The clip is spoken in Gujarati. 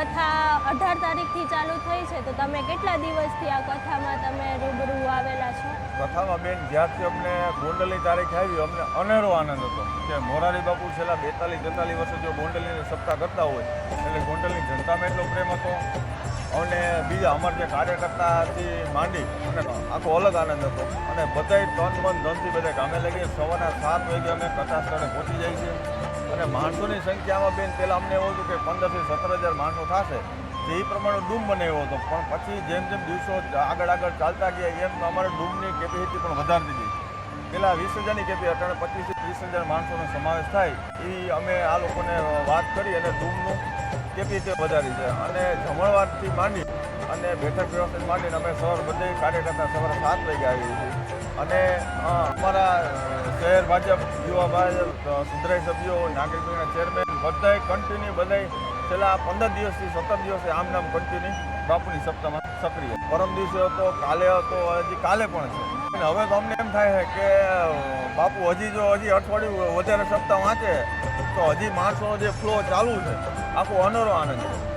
કથા અઢાર તારીખથી ચાલુ થઈ છે, તો તમે કેટલા દિવસથી આ કથામાં તમે રૂબરૂ આવેલા છો? કથામાં બેન, જ્યારથી અમને ગોંડલની તારીખ આવી, અમને અનેરો આનંદ હતો. કે મોરારી બાપુ છેલ્લા બેતાલીસ, તેતાલીસ વર્ષો જો ગોંડલની સત્તા કરતા હોય, એટલે ગોંડલની જનતામાં એટલો પ્રેમ હતો અને બીજા અમારા જે કાર્યકર્તાથી માંડી અને આખો અલગ આનંદ હતો. અને બધાય તન, મન, ધનથી બધા કામે લાગીએ સવારના સાત વાગે અમે કથા સ્થળે પહોંચી જાય છીએ. અને માણસોની સંખ્યામાં બેન પહેલાં અમને એવું હતું કે પંદરથી સત્તર હજાર માણસો થશે. તો એ પ્રમાણે ડૂમ બનાવ્યો હતો. પણ પછી જેમ જેમ દિવસો આગળ આગળ ચાલતા ગયા, એમ અમારે ડૂમની કેપેસિટી પણ વધારતી ગઈ. પહેલાં વીસ હજારની કેપી અટાણે પચીસથી ત્રીસ હજાર માણસોનો સમાવેશ થાય. એ અમે આ લોકોને વાત કરી અને ડૂમનું કેપેસિટી વધારી છે. અને જમણવારથી માંડી અને બેઠક વ્યવસ્થા માંડીને અમે સવાર બધે કાર્યકર્તા સવારે સાત વાગે આવી છીએ. અને અમારા શહેર ભાજપ, યુવા ભાજપ સુધરાઈ સભ્યો, નાગરિકોના ચેરમેન બધાય કન્ટિન્યુ બધાય છેલ્લા પંદર દિવસથી સત્તર દિવસે આમ નામ કન્ટિન્યુ બાપુની સપ્તાહમાં સક્રિય. પરમ દિવસે હતો, કાલે હતો, હજી કાલે પણ છે. અને હવે તો અમને એમ થાય છે કે બાપુ હજી જો હજી અઠવાડિયું વધારે સપ્તાહ વાંચે, તો હજી માણસોનો જે ફ્લો ચાલુ છે, આખો અનેરો આનંદ છે.